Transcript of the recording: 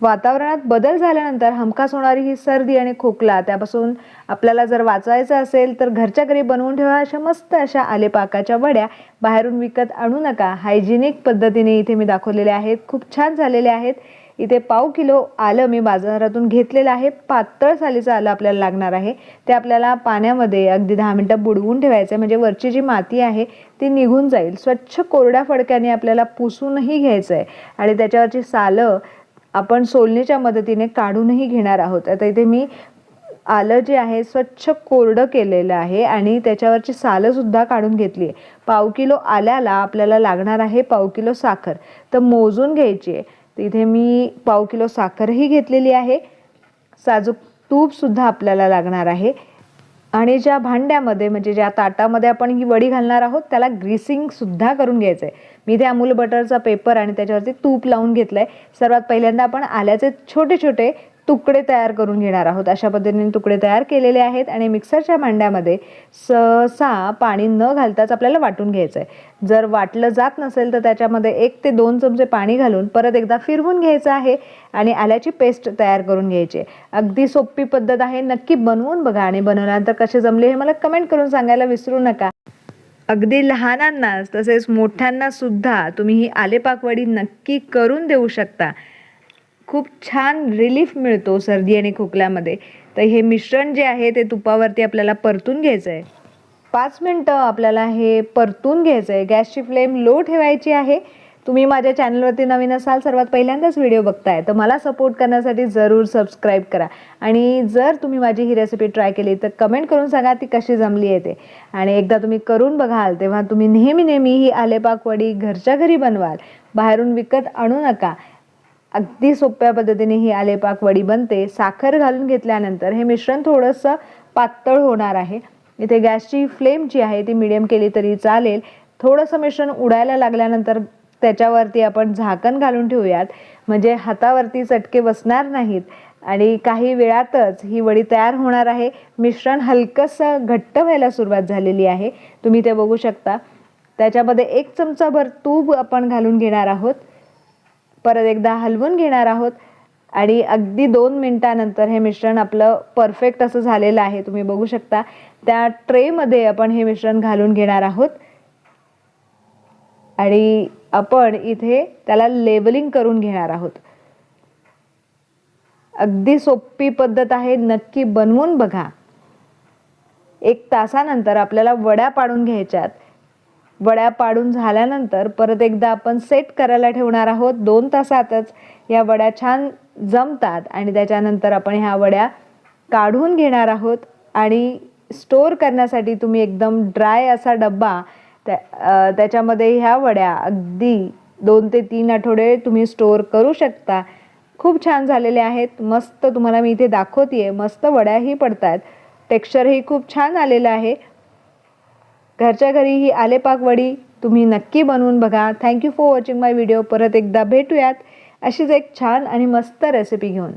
वातावरणात बदल झाल्यानंतर हमखास होणारी ही सर्दी आणि खोकला त्यापासून आपल्याला जर वाचवायचं असेल तर घरच्या घरी बनवून ठेवा अशा मस्त अशा आलेपाकाच्या वड्या. बाहेरून विकत आणू नका. हायजिनिक पद्धतीने इथे मी दाखवलेले आहेत. खूप छान झालेले आहेत. इथे पाव किलो आलं मी बाजारातून घेतलेलं आहे. पातळ सालीचं आलं आपल्याला लागणार आहे. ते आपल्याला पाण्यामध्ये अगदी दहा मिनटं बुडवून ठेवायचं आहे म्हणजे वरची जी माती आहे ती निघून जाईल. स्वच्छ कोरड्या फडक्याने आपल्याला पुसूनही घ्यायचं आहे आणि त्याच्यावरची सालं आपण सोलणीच्या मदतीने काढूनही घेणार आहोत. आता इथे मी आलं जे आहे स्वच्छ कोरडं केलेलं आहे आणि त्याच्यावरची सालंसुद्धा काढून घेतली आहे. पाव किलो आल्याला आपल्याला लागणार आहे पाव किलो साखर. तर मोजून घ्यायची आहे. तिथे मी पाव किलो साखरही घेतलेली आहे. साजूक तूपसुद्धा आपल्याला लागणार आहे. आणि ज्या भांड्यामध्ये म्हणजे ज्या ताटामध्ये आपण ही वडी घालणार आहोत त्याला ग्रीसिंग सुद्धा करून घ्यायचं आहे मी इथे अमूल बटरचा पेपर आणि त्याच्यावरती तूप लावून घेतलं आहे सर्वात पहिल्यांदा आपण आल्याचे छोटे छोटे तुकडे तयार करून घेणार आहोत. अशा पद्धतीने तुकडे तयार केलेले आहेत आणि मिक्सरच्या भांड्यामध्ये सहसा पाणी न घालताच आपल्याला वाटून घ्यायचं आहे जर वाटलं जात नसेल तर त्याच्यामध्ये एक ते दोन चमचे पाणी घालून परत एकदा फिरवून घ्यायचं आहे आणि आल्याची पेस्ट तयार करून घ्यायची आहे. अगदी सोपी पद्धत आहे. नक्की बनवून बघा आणि बनवल्यानंतर कसे जमले हे मला कमेंट करून सांगायला विसरू नका. अगदी लहानांनाच तसेच मोठ्यांना सुद्धा तुम्ही ही आलेपाकवडी नक्की करून देऊ शकता. खूप छान रिलीफ मिळतो सर्दी आणि खोकल्यामध्ये. तर हे मिश्रण जे आहे ते तुपावरती आपल्याला परतून घ्यायचं आहे पाच मिनटं आपल्याला हे परतून घ्यायचं आहे गॅसची फ्लेम लो ठेवायची आहे. तुम्ही माझ्या चॅनलवरती नवीन असाल सर्वात पहिल्यांदाच व्हिडिओ बघताय तर मला सपोर्ट करण्यासाठी जरूर सबस्क्राईब करा. आणि जर तुम्ही माझी ही रेसिपी ट्राय केली तर कमेंट करून सांगा ती कशी जमली आहे ते. आणि एकदा तुम्ही करून बघाल तेव्हा तुम्ही नेहमी नेहमी ही आलेपाक वडी घरच्या घरी बनवाल. बाहेरून विकत आणू नका. अगदी सोप्या पद्धतीने ही आलेपाक वडी बनते. साखर घालून घेतल्यानंतर हे मिश्रण थोडंसं पातळ होणार आहे. इथे गॅसची फ्लेम जी आहे ती मिडियम केली तरी चालेल. थोडंसं मिश्रण उडायला लागल्यानंतर त्याच्यावरती आपण झाकण घालून ठेवूयात. म्हणजे हातावरती चटके बसणार नाहीत. आणि काही वेळातच ही वडी तयार होणार आहे. मिश्रण हलकंसं घट्ट व्हायला सुरुवात झालेली आहे. तुम्ही ते बघू शकता. त्याच्यामध्ये एक चमचाभर तूप आपण घालून घेणार आहोत. परत एकदा हलवून घेणार आहोत. आणि अगदी दोन मिनटानंतर हे मिश्रण आपलं परफेक्ट असं झालेलं आहे. तुम्ही बघू शकता त्या ट्रेमध्ये आपण हे मिश्रण घालून घेणार आहोत. आणि आपण इथे त्याला लेबलिंग करून घेणार आहोत. अगदी सोपी पद्धत आहे नक्की बनवून बघा. एक तासानंतर आपल्याला वड्या पाडून घ्यायच्यात. वड्या पाडून झाल्यानंतर परत एकदा आपण सेट करायला ठेवणार आहोत. दोन तासातच या वड्या छान जमतात आणि त्याच्यानंतर आपण ह्या वड्या काढून घेणार आहोत. आणि स्टोअर करण्यासाठी तुम्ही एकदम ड्राय असा डब्बा त्या त्याच्यामध्ये ह्या वड्या अगदी दोन ते तीन आठवडे तुम्ही स्टोअर करू शकता. खूप छान झालेले आहेत. मस्त तुम्हाला मी इथे दाखवते आहे मस्त वड्याही पडतात टेक्स्चरही खूप छान आलेलं आहे. घरच्या घरी ही आलेपाक वडी तुम्ही नक्की बनवून बघा. Thank you for watching my video परत एकदा भेटूयात. अशीच एक छान आणि मस्त रेसिपी घेऊन.